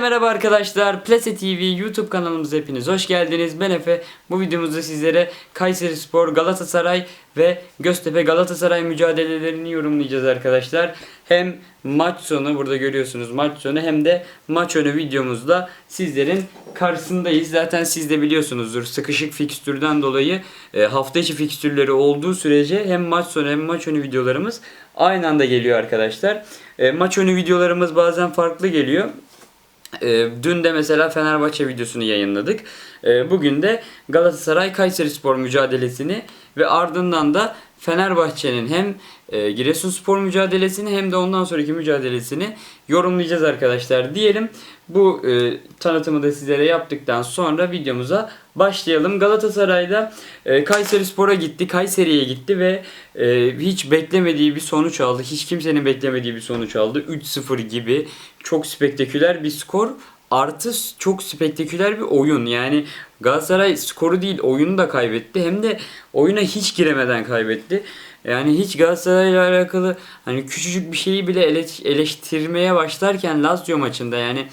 Merhaba arkadaşlar, Plase TV YouTube kanalımıza hepiniz hoş geldiniz. Ben Efe. Bu videomuzda sizlere Kayseri Spor, Galatasaray ve Göztepe Galatasaray mücadelelerini yorumlayacağız arkadaşlar. Hem maç sonu burada görüyorsunuz maç sonu hem de maç önü videomuzda sizlerin karşısındayız. Zaten siz de biliyorsunuzdur sıkışık fikstürden dolayı e, hafta içi fikstürleri olduğu sürece hem maç sonu hem maç önü videolarımız aynı anda geliyor arkadaşlar. E, maç önü videolarımız bazen farklı geliyor. E, dün de mesela Fenerbahçe videosunu yayınladık. E, bugün de Galatasaray Kayserispor mücadelesini ve ardından da Fenerbahçe'nin hem e, Giresunspor mücadelesini hem de ondan sonraki mücadelesini yorumlayacağız arkadaşlar diyelim. Bu e, tanıtımı da sizlere yaptıktan sonra videomuza başlayalım. Galatasaray'da e, Kayserispor'a gitti, Kayseri'ye gitti ve e, hiç beklemediği bir sonuç aldı. Hiç kimsenin beklemediği bir sonuç aldı. 3-0 gibi çok spektaküler bir skor artı çok spektaküler bir oyun. Yani Galatasaray skoru değil oyunu da kaybetti. Hem de oyuna hiç giremeden kaybetti. Yani hiç Galatasaray'la alakalı hani küçücük bir şeyi bile ele- eleştirmeye başlarken Lazio maçında yani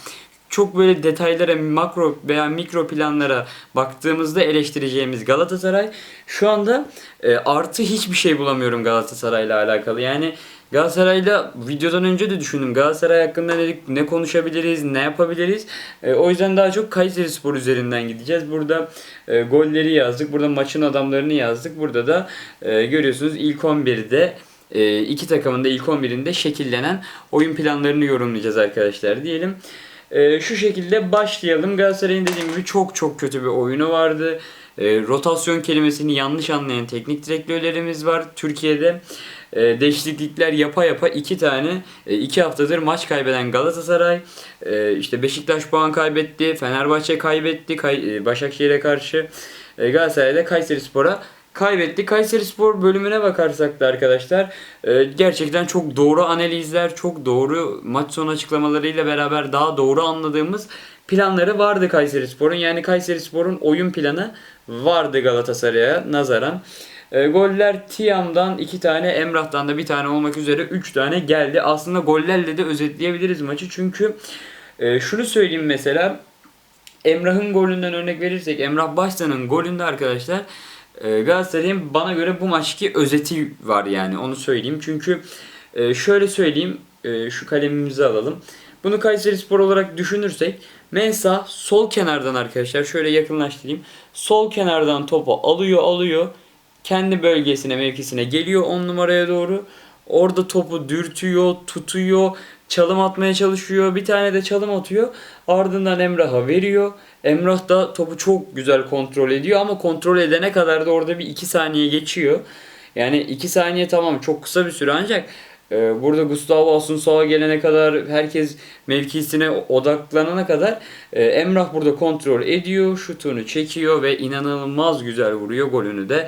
çok böyle detaylara, makro veya mikro planlara baktığımızda eleştireceğimiz Galatasaray şu anda e, artı hiçbir şey bulamıyorum Galatasaray'la alakalı. Yani Galatasaray'la videodan önce de düşündüm. Galatasaray hakkında ne, ne konuşabiliriz, ne yapabiliriz. E, o yüzden daha çok Kayseri Spor üzerinden gideceğiz. Burada e, golleri yazdık. Burada maçın adamlarını yazdık. Burada da e, görüyorsunuz ilk 11'de e, iki takımın da ilk 11'inde şekillenen oyun planlarını yorumlayacağız arkadaşlar diyelim. E, şu şekilde başlayalım. Galatasaray'ın dediğim gibi çok çok kötü bir oyunu vardı. E, rotasyon kelimesini yanlış anlayan teknik direktörlerimiz var Türkiye'de. E, değişiklikler yapa yapa iki tane e, iki haftadır maç kaybeden Galatasaray e, işte Beşiktaş puan kaybetti, Fenerbahçe kaybetti Kay, e, Başakşehir'e karşı e, Galatasaray'da Kayserispor'a kaybetti. Kayserispor bölümüne bakarsak da arkadaşlar e, gerçekten çok doğru analizler, çok doğru maç sonu açıklamalarıyla beraber daha doğru anladığımız planları vardı Kayserispor'un. Yani Kayserispor'un oyun planı vardı Galatasaray'a nazaran. E, goller Tiam'dan iki tane, Emrah'tan da bir tane olmak üzere üç tane geldi. Aslında gollerle de özetleyebiliriz maçı. Çünkü e, şunu söyleyeyim mesela Emrah'ın golünden örnek verirsek Emrah Baştan'ın golünde arkadaşlar e, Galatasaray'ın bana göre bu maçki özeti var yani onu söyleyeyim. Çünkü e, şöyle söyleyeyim e, şu kalemimizi alalım. Bunu Kayseri Spor olarak düşünürsek Mensa sol kenardan arkadaşlar şöyle yakınlaştırayım. Sol kenardan topu alıyor alıyor. Kendi bölgesine mevkisine geliyor 10 numaraya doğru. Orada topu dürtüyor, tutuyor, çalım atmaya çalışıyor. Bir tane de çalım atıyor. Ardından Emrah'a veriyor. Emrah da topu çok güzel kontrol ediyor ama kontrol edene kadar da orada bir 2 saniye geçiyor. Yani 2 saniye tamam çok kısa bir süre ancak e, burada Gustavo Asunsao gelene kadar herkes mevkisine odaklanana kadar e, Emrah burada kontrol ediyor. Şutunu çekiyor ve inanılmaz güzel vuruyor golünü de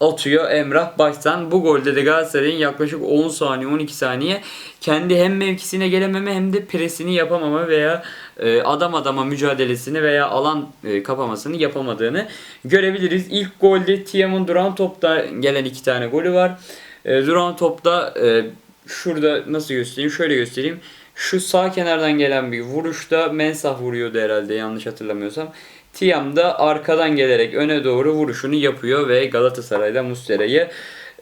atıyor Emrah Baştan. Bu golde de Galatasaray'ın yaklaşık 10 saniye 12 saniye kendi hem mevkisine gelememe hem de presini yapamama veya e, adam adama mücadelesini veya alan e, kapamasını yapamadığını görebiliriz. İlk golde Tiam'ın duran topta gelen iki tane golü var. E, duran topta şurada nasıl göstereyim? Şöyle göstereyim. Şu sağ kenardan gelen bir vuruşta Mensah vuruyordu herhalde yanlış hatırlamıyorsam. Tiam da arkadan gelerek öne doğru vuruşunu yapıyor ve Galatasaray'da Mustera'yı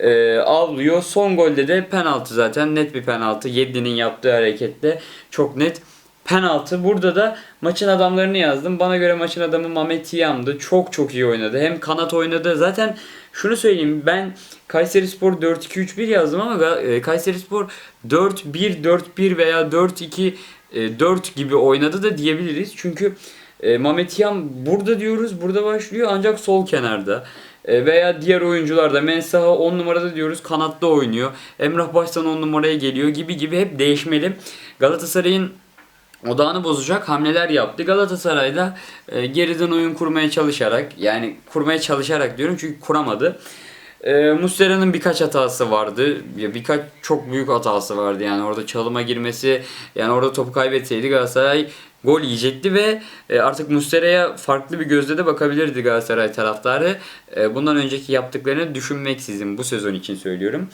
e, avlıyor. Son golde de penaltı zaten net bir penaltı. Yedlin'in yaptığı hareketle çok net penaltı. Burada da maçın adamlarını yazdım. Bana göre maçın adamı Mehmet Tiam'dı. Çok çok iyi oynadı. Hem kanat oynadı. Zaten şunu söyleyeyim ben Kayserispor 4-2-3-1 yazdım ama e, Kayserispor 4-1-4-1 veya 4-2 e, 4 gibi oynadı da diyebiliriz. Çünkü e, Mehmet Yam burada diyoruz, burada başlıyor ancak sol kenarda. E, veya diğer oyuncular da Mensah'a 10 numarada diyoruz kanatta oynuyor. Emrah Baştan 10 numaraya geliyor gibi gibi hep değişmeli. Galatasaray'ın odağını bozacak hamleler yaptı. Galatasaray'da e, geriden oyun kurmaya çalışarak yani kurmaya çalışarak diyorum çünkü kuramadı. E, Muslera'nın birkaç hatası vardı. Ya birkaç çok büyük hatası vardı. Yani orada çalıma girmesi, yani orada topu kaybetseydi Galatasaray gol yiyecekti ve e, artık Muslera'ya farklı bir gözle de bakabilirdi Galatasaray taraftarı. E, bundan önceki yaptıklarını düşünmeksizin bu sezon için söylüyorum.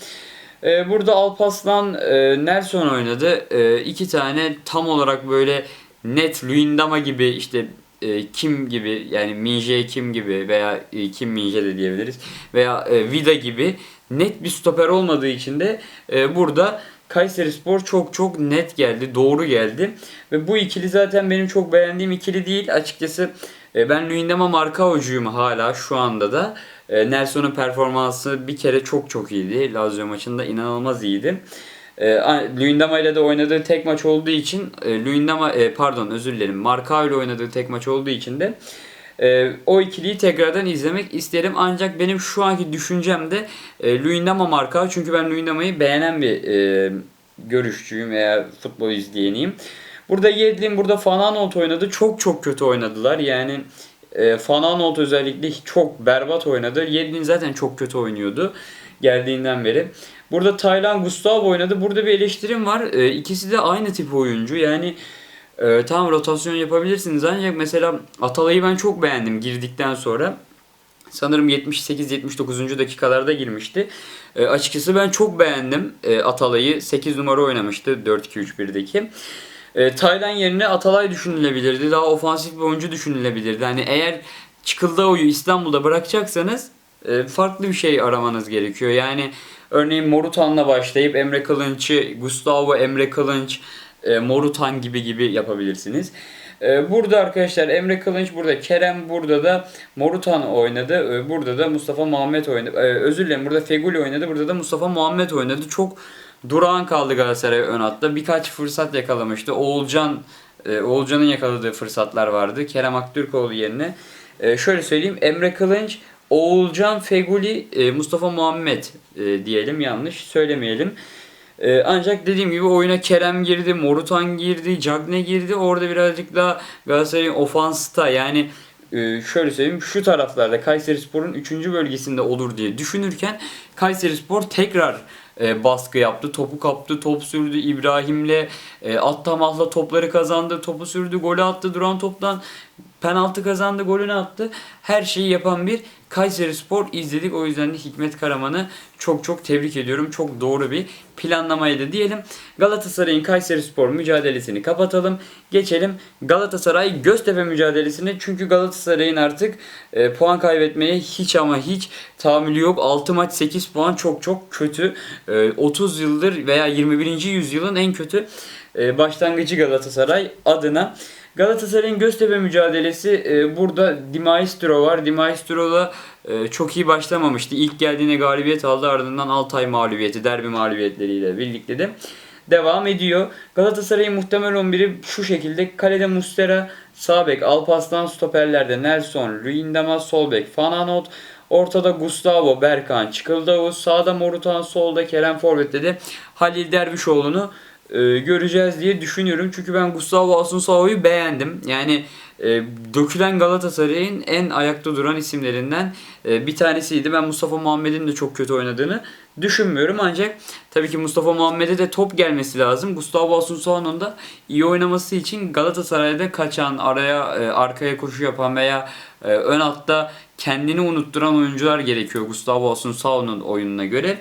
E, burada Alpaslan e, Nelson oynadı. E, iki tane tam olarak böyle net Luyendama gibi işte e, Kim gibi yani Minje Kim gibi veya e, Kim Minje de diyebiliriz veya e, Vida gibi net bir stoper olmadığı için de e, burada Kayseri Spor çok çok net geldi, doğru geldi. Ve bu ikili zaten benim çok beğendiğim ikili değil. Açıkçası e, ben Luyendama marka oyuncuyum hala şu anda da. E, Nelson'un performansı bir kere çok çok iyiydi. Lazio maçında inanılmaz iyiydi. E, Luyendama ile de oynadığı tek maç olduğu için e, Luyendama e, pardon özür dilerim. Marka ile oynadığı tek maç olduğu için de e, o ikiliyi tekrardan izlemek isterim. Ancak benim şu anki düşüncem de e, Luyendama marka. Çünkü ben Luyendama'yı beğenen bir e, görüşçüyüm veya futbol izleyeniyim. Burada Yedlin, burada Fananot oynadı. Çok çok kötü oynadılar. Yani e, Fananot özellikle çok berbat oynadı. Yedlin zaten çok kötü oynuyordu geldiğinden beri. Burada Taylan Gustavo oynadı. Burada bir eleştirim var. E, ikisi de aynı tip oyuncu. Yani e, tam rotasyon yapabilirsiniz ancak mesela Atalay'ı ben çok beğendim girdikten sonra. Sanırım 78-79. dakikalarda girmişti. E, açıkçası ben çok beğendim e, Atalay'ı. 8 numara oynamıştı 4-2-3-1'deki. E, Taylan yerine Atalay düşünülebilirdi. Daha ofansif bir oyuncu düşünülebilirdi. Hani eğer Çıkıldao'yu İstanbul'da bırakacaksanız farklı bir şey aramanız gerekiyor. Yani örneğin Morutan'la başlayıp Emre Kılınç'ı, Gustavo Emre Kılınç, e, Morutan gibi gibi yapabilirsiniz. E, burada arkadaşlar Emre Kılınç burada, Kerem burada da Morutan oynadı. E, burada da Mustafa Muhammed oynadı. E, özür dilerim burada Feguli oynadı. Burada da Mustafa Muhammed oynadı. Çok durağan kaldı Galatasaray ön hatta. Birkaç fırsat yakalamıştı. Oğulcan e, Oğulcan'ın yakaladığı fırsatlar vardı. Kerem Aktürkoğlu yerine. Şöyle söyleyeyim. Emre Kılınç, Oğulcan, Feguli, e, Mustafa Muhammed e, diyelim yanlış söylemeyelim. E, ancak dediğim gibi oyuna Kerem girdi, Morutan girdi, Cagne girdi. Orada birazcık daha Galatasaray'ın ofansta yani şöyle söyleyeyim şu taraflarda Kayserispor'un 3. bölgesinde olur diye düşünürken Kayserispor tekrar e, baskı yaptı. Topu kaptı, top sürdü İbrahim'le. E, Attamah'la topları kazandı. Topu sürdü, golü attı duran toptan. Penaltı kazandı, golünü attı. Her şeyi yapan bir Kayseri Spor izledik. O yüzden de Hikmet Karaman'ı çok çok tebrik ediyorum. Çok doğru bir planlamaydı diyelim. Galatasaray'ın Kayseri Spor mücadelesini kapatalım. Geçelim Galatasaray Göztepe mücadelesine. Çünkü Galatasaray'ın artık e, puan kaybetmeye hiç ama hiç tahammülü yok. 6 maç 8 puan çok çok kötü. E, 30 yıldır veya 21. yüzyılın en kötü e, başlangıcı Galatasaray adına. Galatasaray'ın Göztepe mücadelesi e, burada Di Maestro var. Di Maestro'la e, çok iyi başlamamıştı. İlk geldiğine galibiyet aldı ardından Altay mağlubiyeti, derbi mağlubiyetleriyle birlikte de devam ediyor. Galatasaray'ın muhtemel 11'i şu şekilde. Kalede Mustera, sağ bek Alpaslan, stoperlerde Nelson, Luyendama, sol bek Fananot, Ortada Gustavo, Berkan, Çıkıldavuz, sağda Morutan, solda Kerem Forvet'te de Halil Dervişoğlu'nu e, göreceğiz diye düşünüyorum. Çünkü ben Gustavo Asunsao'yu beğendim. Yani e, dökülen Galatasaray'ın en ayakta duran isimlerinden e, bir tanesiydi. Ben Mustafa Muhammed'in de çok kötü oynadığını düşünmüyorum. Ancak tabii ki Mustafa Muhammed'e de top gelmesi lazım. Gustavo Asunsao'nun da iyi oynaması için Galatasaray'da kaçan, araya e, arkaya koşu yapan veya e, ön altta kendini unutturan oyuncular gerekiyor Gustavo Asunsao'nun oyununa göre.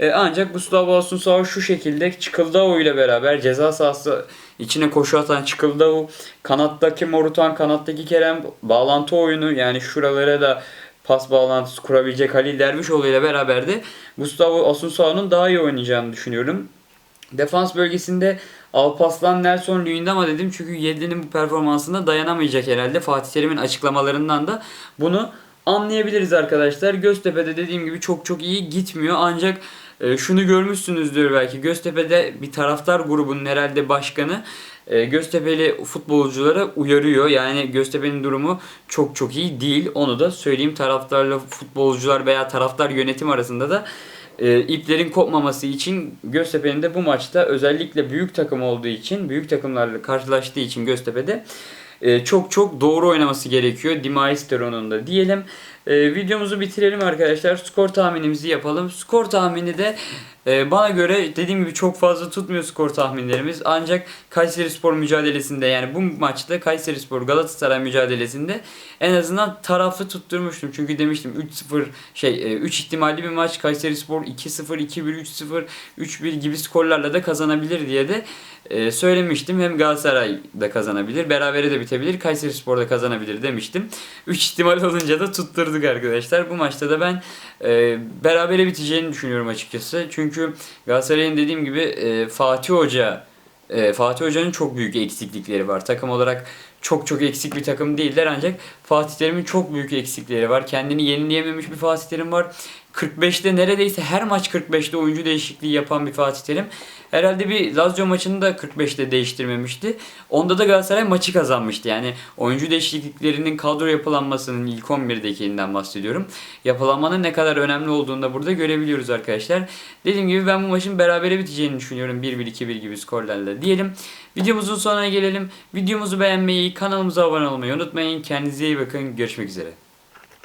E, ancak Gustavo Asunsao şu şekilde Çıkıldao ile beraber ceza sahası içine koşu atan Çıkıldao, kanattaki Morutan, kanattaki Kerem bağlantı oyunu yani şuralara da pas bağlantısı kurabilecek Halil Dervişoğlu ile beraber de Gustavo Asunsao'nun daha iyi oynayacağını düşünüyorum. Defans bölgesinde Alpaslan, Nelson, Luyendama dedim çünkü Yedlin'in bu performansına dayanamayacak herhalde. Fatih Terim'in açıklamalarından da bunu anlayabiliriz arkadaşlar. Göztepe'de dediğim gibi çok çok iyi gitmiyor ancak e, şunu görmüşsünüzdür belki Göztepe'de bir taraftar grubunun herhalde başkanı e, Göztepe'li futbolculara uyarıyor. Yani Göztepe'nin durumu çok çok iyi değil. Onu da söyleyeyim taraftarla futbolcular veya taraftar yönetim arasında da e, iplerin kopmaması için Göztepe'nin de bu maçta özellikle büyük takım olduğu için, büyük takımlarla karşılaştığı için Göztepe'de e, çok çok doğru oynaması gerekiyor. Di Maestro'nun da diyelim. E, videomuzu bitirelim arkadaşlar. Skor tahminimizi yapalım. Skor tahmini de e, bana göre dediğim gibi çok fazla tutmuyor skor tahminlerimiz. Ancak Kayseri Spor mücadelesinde yani bu maçta Kayseri Spor Galatasaray mücadelesinde en azından taraflı tutturmuştum. Çünkü demiştim 3-0 şey 3 ihtimalli bir maç Kayseri Spor 2-0, 2-1, 3-0, 3-1 gibi skorlarla da kazanabilir diye de e, söylemiştim. Hem Galatasaray da kazanabilir, berabere de bitebilir, Kayseri Spor da kazanabilir demiştim. 3 ihtimal olunca da tutturduk arkadaşlar. Bu maçta da ben e, berabere biteceğini düşünüyorum açıkçası. Çünkü Galatasaray'ın dediğim gibi e, Fatih Hoca e, Fatih Hoca'nın çok büyük eksiklikleri var. Takım olarak çok çok eksik bir takım değiller ancak Fatih Terim'in çok büyük eksikleri var. Kendini yenileyememiş bir Fatih Terim var. 45'te neredeyse her maç 45'te oyuncu değişikliği yapan bir Fatih Terim. Herhalde bir Lazio maçını da 45'te değiştirmemişti. Onda da Galatasaray maçı kazanmıştı. Yani oyuncu değişikliklerinin kadro yapılanmasının ilk 11'dekinden bahsediyorum. Yapılanmanın ne kadar önemli olduğunu da burada görebiliyoruz arkadaşlar. Dediğim gibi ben bu maçın berabere biteceğini düşünüyorum. 1-1 2-1 gibi skorlarla diyelim. Videomuzun sonuna gelelim. Videomuzu beğenmeyi, kanalımıza abone olmayı unutmayın. Kendinize iyi bakın. Görüşmek üzere.